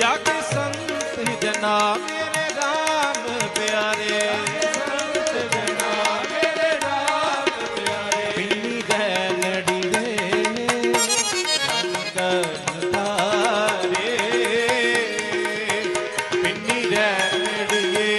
ਜਗ ਸੰਤ ਜਨਾ ਮੇਰੇ RAM ਪਿਆਰੇ। ਸੰਤ ਜਨਾ ਮੇਰੇ RAM ਪਿਆਰੇ ਪਿੰਨੀ ਗੈਲ ਡੀਰੇ ਸੰਗਨ ਤਾਰੇ ਪਿੰਨੀ ਗੈਲ ਡੀਰੇ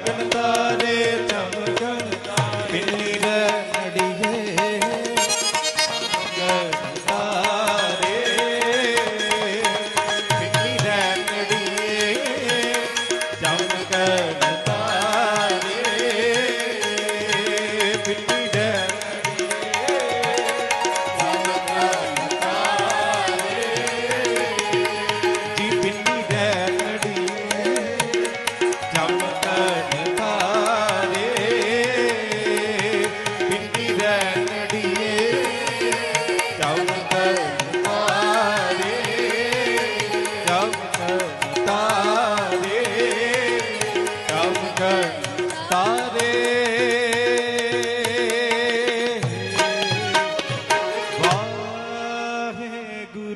ಮಕ್ಕಳ